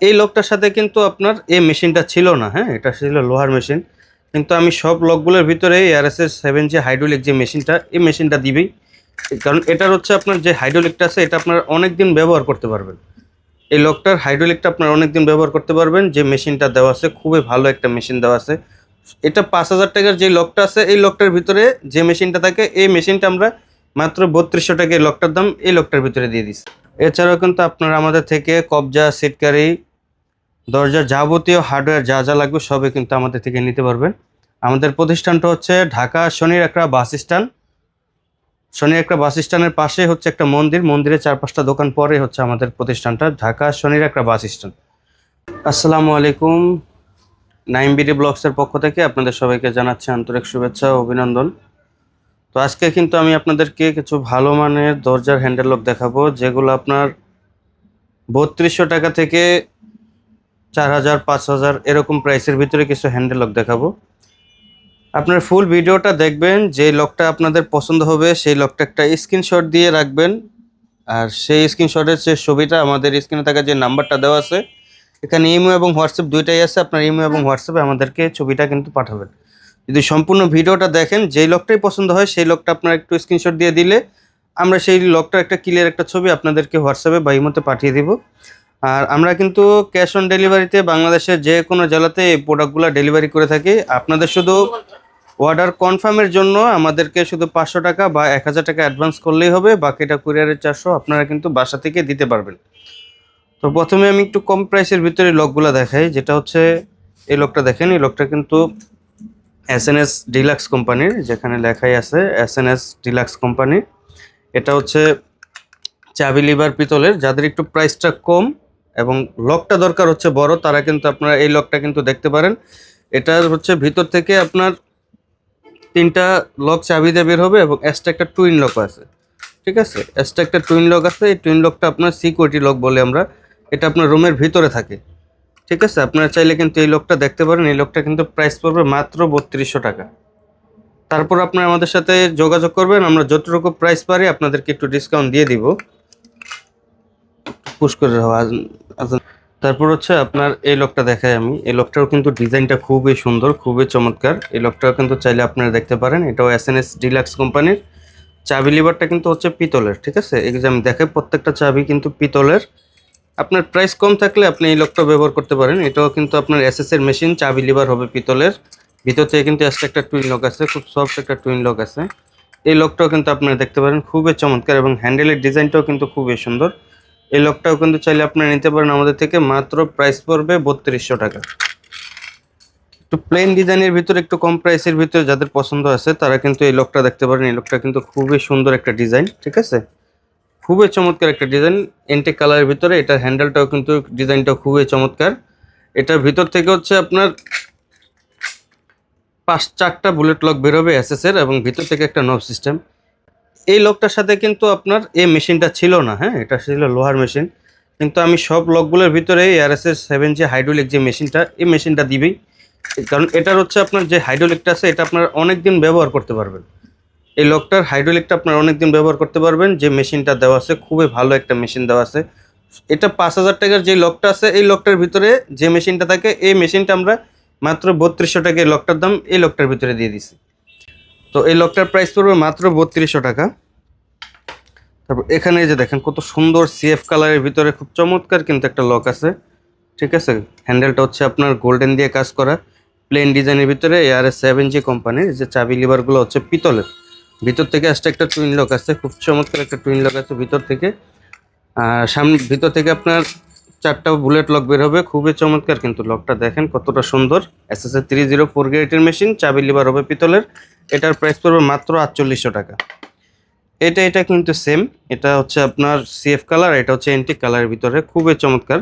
এই লকটার সাথে কিন্তু আপনার এই মেশিনটা ছিল না হ্যাঁ? এটা ছিল লোহার মেশিন। কিন্তু আমি সব লকগুলোর ভিতরে এআরএস এর সেভেন যে হাইড্রোলিক যে মেশিনটা, এই মেশিনটা দিবেই। কারণ এটার হচ্ছে আপনার যে হাইড্রোলিকটা আছে, এটা আপনার অনেক দিন ব্যবহার করতে পারবেন। এই লকটার হাইড্রোলিকটা আপনার অনেক দিন ব্যবহার করতে পারবেন। যে মেশিনটা দেওয়া আছে, খুবই ভালো একটা মেশিন দেওয়া আছে। এটা পাঁচ হাজার টাকার যে লকটা আছে, এই লকটার ভিতরে যে মেশিনটা থাকে, এই মেশিনটা আমরা মাত্র বত্রিশশো টাকা এই লকটার দাম এই লকটার ভিতরে দিয়ে দিচ্ছি। এছাড়াও কিন্তু আপনারা আমাদের থেকে কবজা, সিটকারি দরজার যাবতীয় হার্ডওয়্যার যা যা লাগবে সবই কিন্তু আমাদের থেকে নিতে পারবেন। আমাদের প্রতিষ্ঠানটা হচ্ছে ঢাকা শনির একটা বাস স্ট্যান্ড। শনির একটা বাস স্ট্যান্ডের পাশে হচ্ছে একটা মন্দির। মন্দিরের চার পাঁচটা দোকান পরে হচ্ছে আমাদের প্রতিষ্ঠানটা ঢাকা শনির একটা বাস স্ট্যান্ড। আসসালামু আলাইকুম। নাইম বিডি ব্লগসের পক্ষ থেকে আপনাদের সবাইকে জানাচ্ছি আন্তরিক শুভেচ্ছা ও অভিনন্দন। তো আজকে কিন্তু আমি আপনাদেরকে কিছু ভালো মানের দরজার হ্যান্ডেল লক দেখাবো, যেগুলো আপনার বত্রিশশো টাকা থেকে চার হাজার, পাঁচ হাজার, এরকম প্রাইসের ভিতরে কিছু হ্যান্ডেল লক দেখাবো। আপনার ফুল ভিডিওটা দেখবেন যে লকটা আপনাদের পছন্দ হবে, সেই লকটা একটা স্ক্রিনশট দিয়ে রাখবেন। আর সেই স্ক্রিনশটের যে ছবিটা, আমাদের স্ক্রিনে থাকা যে নাম্বারটা দেওয়া আছে, এখানে ইমো এবং হোয়াটসঅ্যাপ দুইটাই আছে। আপনার ইমো এবং হোয়াটসঅ্যাপে আমাদেরকে ছবিটা কিন্তু পাঠাবেন। যদি সম্পূর্ণ ভিডিওটা দেখেন, যেই লকটাই পছন্দ হয়, সেই লকটা আপনার একটু স্ক্রিনশট দিয়ে দিলে, আমরা সেই লকটার একটা ক্লিয়ার একটা ছবি আপনাদেরকে হোয়াটসঅ্যাপে বা ইমোতে পাঠিয়ে দিব। আর আমরা কিন্তু ক্যাশ অন ডেলিভারিতে বাংলাদেশের যে কোনো জেলাতে এই প্রোডাক্টগুলো ডেলিভারি করে থাকি। আপনাদের শুধু অর্ডার কনফার্মের জন্য আমাদেরকে শুধু পাঁচশো টাকা বা এক হাজার টাকা অ্যাডভান্স করলেই হবে। বাকিটা কুরিয়ারের চারশো আপনারা কিন্তু বাসা থেকে দিতে পারবেন। তো প্রথমে আমি একটু কম প্রাইসের ভিতরে লকগুলো দেখাই। যেটা হচ্ছে, এই লকটা দেখেন, এই লকটা কিন্তু এস এন এস ডিলাক্স কোম্পানির যেখানে লেখাই আছে S N S deluxe company এটা হচ্ছে চাবি লিভার পিতলের, যাদের একটু প্রাইসটা কম এবং লকটা দরকার হচ্ছে বড়, তারা কিন্তু আপনারা এই লকটা কিন্তু দেখতে পারেন। এটা হচ্ছে ভিতর থেকে আপনার তিনটা লক চাবি দিয়ে বের হবে এবং এক্সট্রা একটা টুইন লক আছে। ঠিক আছে? এক্সট্রা একটা টুইন লক আছে, এই টুইন লকটা আপনার সিকিউরিটি লক বলে আমরা। এটা আপনার রুমের ভিতরে থাকে। ঠিক আছে? আপনারা চাইলে কিন্তু এই লকটা দেখতে পারেন। এই লকটা কিন্তু প্রাইস পড়বে মাত্র বত্রিশশো টাকা। তারপর আপনারা আমাদের সাথে যোগাযোগ করবেন। আমরা যতটুকু প্রাইস পারি আপনাদেরকে একটু ডিসকাউন্ট দিয়ে দিব। পুশ করে তারপর হচ্ছে আপনার এই লকটা দেখাই আমি। এই লকটাও কিন্তু ডিজাইনটা খুবই সুন্দর, খুবই চমৎকার। এই লকটাও কিন্তু চাইলে আপনারা দেখতে পারেন। এটাও এস এন এস ডিলাক্স কোম্পানির। চাবি লিভারটা কিন্তু হচ্ছে পিতলের, ঠিক আছে? এই যে আমি দেখাই, প্রত্যেকটা চাবি কিন্তু পিতলের। আপনার প্রাইস কম থাকলে আপনি এই লকটা ব্যবহার করতে পারেন। এটাও কিন্তু আপনার এস এর মেশিন চাবি লিভার হবে পিতলের। ভিতর থেকে কিন্তু এক্সট্রা একটা টুইন লক আছে, খুব সফট একটা টুইন লক আছে। এই লকটাও কিন্তু আপনারা দেখতে পারেন, খুবই চমৎকার এবং হ্যান্ডেলের ডিজাইনটাও কিন্তু খুবই সুন্দর। এই লকটাও কিন্তু চাইলে আপনারা নিতে পারেন আমাদের থেকে মাত্র প্রাইস পড়বে বত্রিশশো টাকা। একটু প্লেন ডিজাইনের ভিতরে, একটু কম প্রাইসের ভিতরে যাদের পছন্দ আছে, তারা কিন্তু এই লকটা দেখতে পারেন। এই লকটা কিন্তু খুবই সুন্দর একটা ডিজাইন ঠিক আছে? খুবই চমৎকার একটা ডিজাইন এন্টেক কালারের ভিতরে এটার হ্যান্ডেলটাও কিন্তু ডিজাইনটাও খুবই চমৎকার। এটার ভিতর থেকে হচ্ছে আপনার পাঁচ চারটা বুলেট লক বেরোবে এসএস এর এবং ভিতর থেকে একটা নব সিস্টেম এই লকটার সাথে কিন্তু আপনার এই মেশিনটা ছিল না হ্যাঁ? এটা ছিল লোহার মেশিন। কিন্তু আমি সব লকগুলোর ভিতরে এর সেভেন যে হাইড্রোলিক যে মেশিনটা, এই মেশিনটা দিবেই। কারণ এটার হচ্ছে আপনার যে হাইড্রোলিকটা আছে, এটা আপনার অনেক দিন ব্যবহার করতে পারবেন। এই লকটার হাইড্রোলিকটা আপনার অনেক দিন ব্যবহার করতে পারবেন। যে মেশিনটা দেওয়া আছে, খুবই ভালো একটা মেশিন দেওয়া আছে। এটা পাঁচ হাজার টাকার যে লকটা আছে, এই লকটার ভিতরে যে মেশিনটা থাকে, এই মেশিনটা আমরা মাত্র বত্রিশশো টাকা এই লকটার দাম এই লকটার ভিতরে দিয়ে দিছি। তো এই লকটার প্রাইস পড়বে মাত্র বত্রিশশো টাকা। তারপর এখানে যে দেখেন কত সুন্দর সিএফ কালারের ভিতরে খুব চমৎকার কিন্তু একটা লক আছে। ঠিক আছে? হ্যান্ডেলটা হচ্ছে আপনার গোল্ডেন দিয়ে কাজ করা। প্লেন ডিজাইনের ভিতরে এস সেভেন জি কোম্পানির যে চাবি লিভারগুলো হচ্ছে পিতলের। ভিতর থেকে আসতে একটা টুইন লক আছে, খুব চমৎকার একটা টুইন লক আছে ভিতর থেকে। আর সামনে, ভিতর থেকে আপনার চারটা বুলেট লক বের হবে, খুবই চমৎকার কিন্তু লকটা দেখেন কতটা সুন্দর। S S A three zero four greater machine চাবি লিভার হবে পিতলের। এটার প্রাইস পড়বে মাত্র আটচল্লিশশো টাকা। এটা এটা কিন্তু সেম এটা হচ্ছে আপনার সিএফ কালার এটা হচ্ছে এন্টিক কালারের ভিতরে। খুবই চমৎকার।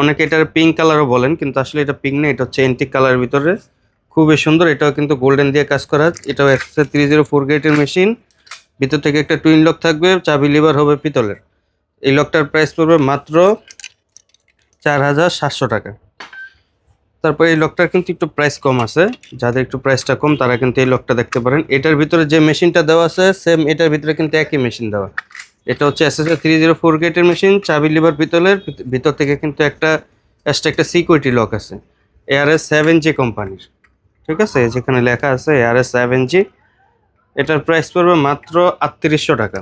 অনেকে এটার পিঙ্ক কালারও বলেন, কিন্তু আসলে এটা পিঙ্ক না, এটা হচ্ছে এন্টিক কালারের ভিতরে। খুবই সুন্দর। এটাও কিন্তু গোল্ডেন দিয়ে কাজ করা। এটাও একশো থ্রি জিরো ফোর গ্রেটের মেশিন ভিতর থেকে একটা টুইন লক থাকবে, চাবি লিভার হবে পিতলের। এই লকটার প্রাইস পড়বে মাত্র চার হাজার সাতশো টাকা। তারপর এই লকটার কিন্তু একটু প্রাইস কম আছে। যাদের একটু প্রাইসটা কম, তারা কিন্তু এই লকটা দেখতে পারেন। এটার ভিতরে যে মেশিনটা দেওয়া আছে সেম এটার ভিতরে কিন্তু একই মেশিন দেওয়া। এটা হচ্ছে S S three zero four গেটের মেশিন চাবি লিভার পিতলের ভিতর থেকে কিন্তু একটা এক্সট্রা একটা সিকিউরিটি লক আছে। এআরএস সেভেন জি কোম্পানির ঠিক আছে? যেখানে লেখা আছে এআরএস সেভেন জি এটার প্রাইস পড়বে মাত্র আটত্রিশশো টাকা।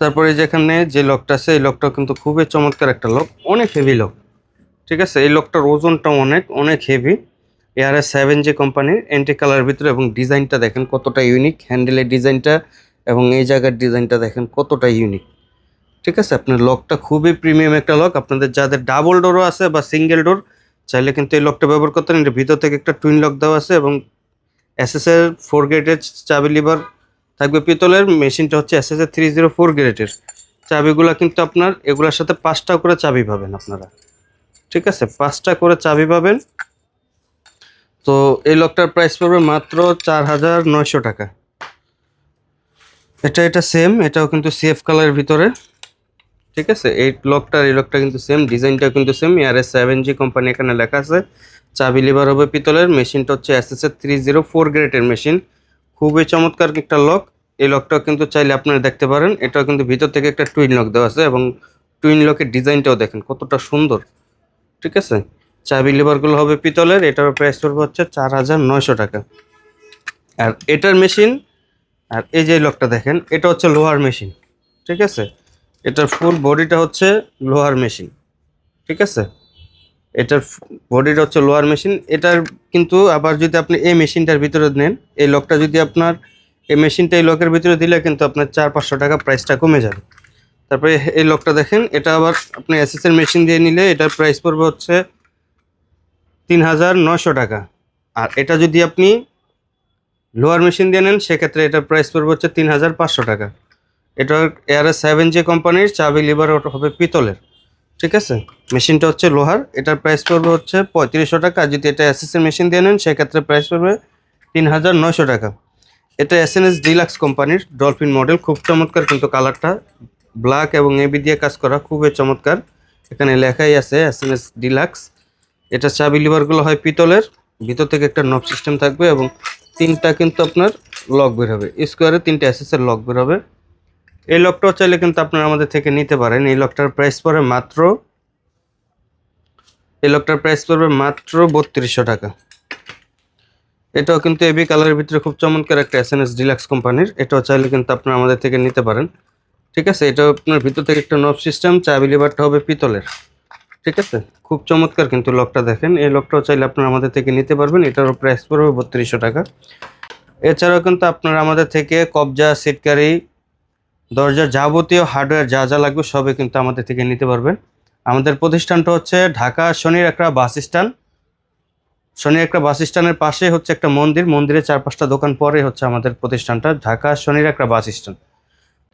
তারপরে যেখানে যে লকটা আছে, এই লকটা কিন্তু খুবই চমৎকার একটা লক অনেক হেভি লক ঠিক আছে? এই লকটার ওজনটা অনেক অনেক হেভি এআরএস সেভেন জি কোম্পানির এন্টি কালার ভিতরে এবং ডিজাইনটা দেখেন কতটা ইউনিক হ্যান্ডেলের ডিজাইনটা এবং এই জায়গার ডিজাইনটা দেখেন কতটা ইউনিক ঠিক আছে? আপনার লকটা খুবই প্রিমিয়াম একটা লক আপনাদের যাদের ডাবল ডোরও আছে বা সিঙ্গেল ডোর চাইলে কিন্তু এই লকটা ব্যবহার করতে পারেন। ভিতর থেকে একটা টুইন লক দেওয়া আছে এবং এসএসএর ফোর গ্রেডের চাবি লিভার থাকবে পিতলের। মেশিনটা হচ্ছে এসএসএর থ্রি জিরো ফোর গ্রেডের চাবিগুলো কিন্তু আপনার, এগুলোর সাথে পাঁচটা করে চাবি পাবেন আপনারা। ঠিক আছে? পাঁচটা করে চাবি পাবেন। তো এই লকটার প্রাইস পড়বে মাত্র চার হাজার নয়শো টাকা। এটা এটা সেম এটাও কিন্তু সেফ কালারের ভিতরে। ঠিক আছে? এই লকটার, এই লকটা কিন্তু সেম ডিজাইনটাও কিন্তু same S seven G company এখানে লেখা আছে। চাবি লিভার হবে পিতলের মেশিনটা হচ্ছে S S three zero four গ্রেডের মেশিন খুবই চমৎকার একটা লক এই লকটাও কিন্তু চাইলে আপনারা দেখতে পারেন। এটাও কিন্তু ভিতর থেকে একটা টুইন লক দেওয়া আছে এবং টুইন লকের ডিজাইনটাও দেখেন কতটা সুন্দর। ঠিক আছে? চাবি লিভারগুলো হবে পিতলের, এটার প্রাইস পড়বে হচ্ছে চার হাজার নয়শো টাকা। আর এটার মেশিন আর এই যে লকটা দেখেন, এটা হচ্ছে লোহার মেশিন ঠিক আছে? এটার ফুল বডিটা হচ্ছে লোহার মেশিন ঠিক আছে? এটার বডিটা হচ্ছে লোহার মেশিন এটার কিন্তু আবার যদি আপনি এই মেশিনটার ভিতরে নেন, এই লকটা যদি আপনার, এই মেশিনটা এই লকের ভিতরে দিলে কিন্তু আপনার চার পাঁচশো টাকা প্রাইসটা কমে যাবে। তারপরে এই লকটা দেখেন, এটা আবার আপনি এসএসের মেশিন দিয়ে নিলে এটার প্রাইস পড়বে হচ্ছে তিন হাজার নশো টাকা। আর এটা যদি আপনি লোয়ার মেশিন দিয়ে নেন, সেক্ষেত্রে এটার প্রাইস পড়বে হচ্ছে তিন হাজার পাঁচশো টাকা। এটা এআরএস সেভেন জে কোম্পানির চাবি লিভার হবে পিতলের, ঠিক আছে? মেশিনটা হচ্ছে লোহার, এটার প্রাইস পড়বে হচ্ছে পঁয়ত্রিশশো টাকা। আর যদি এটা এসএসের মেশিন দিয়ে নেন, সেক্ষেত্রে প্রাইস পড়বে তিন হাজার নয়শো টাকা। এটা এস এন এস ডিলাক্স কোম্পানির ডলফিন মডেল খুব চমৎকার কিন্তু কালারটা ব্ল্যাক এবং এবি দিয়ে কাজ করা খুবই চমৎকার। এখানে লেখাই আছে এস এন এস ডিলাক্স এটা চাবি লিভারগুলো হয় পিতলের। ভিতর থেকে একটা নব সিস্টেম থাকবে এবং তিনটা কিন্তু আপনার লক বের হবে। স্কোয়ারে তিনটা এসএসের লক বের হবে। এই লকটাও চাইলে কিন্তু আপনারা আমাদের থেকে নিতে পারেন। এই লকটার প্রাইস পড়ে মাত্র, এই লকটার প্রাইস পড়বে মাত্র বত্রিশশো টাকা। এটাও কিন্তু এবি কালারের ভিতরে খুব চমৎকার একটা এস এন এস ডিলাক্স কোম্পানির। এটাও চাইলে কিন্তু আপনারা আমাদের থেকে নিতে পারেন। ঠিক আছে? এটা আপনার ভিতর থেকে একটা নব সিস্টেম চাবি লিভারটা হবে পিতলের। ঠিক আছে? খুব চমৎকার কিন্তু লকটা দেখেন। এই লকটাও চাইলে আপনারা আমাদের থেকে নিতে পারবেন। এটারও প্রাইস পড়বে বত্রিশশো টাকা। এছাড়াও কিন্তু আপনারা আমাদের থেকে কবজা সিটকারি দরজার যাবতীয় হার্ডওয়্যার যা যা লাগবে সবই কিন্তু আমাদের থেকে নিতে পারবেন। আমাদের প্রতিষ্ঠানটা হচ্ছে ঢাকা শনির একটা বাস স্ট্যান্ড। শনির একটা বাস স্ট্যান্ডের পাশে হচ্ছে একটা মন্দির। মন্দিরের চার পাঁচটা দোকান পরে হচ্ছে আমাদের প্রতিষ্ঠানটা ঢাকা শনির একটা বাস স্ট্যান্ড।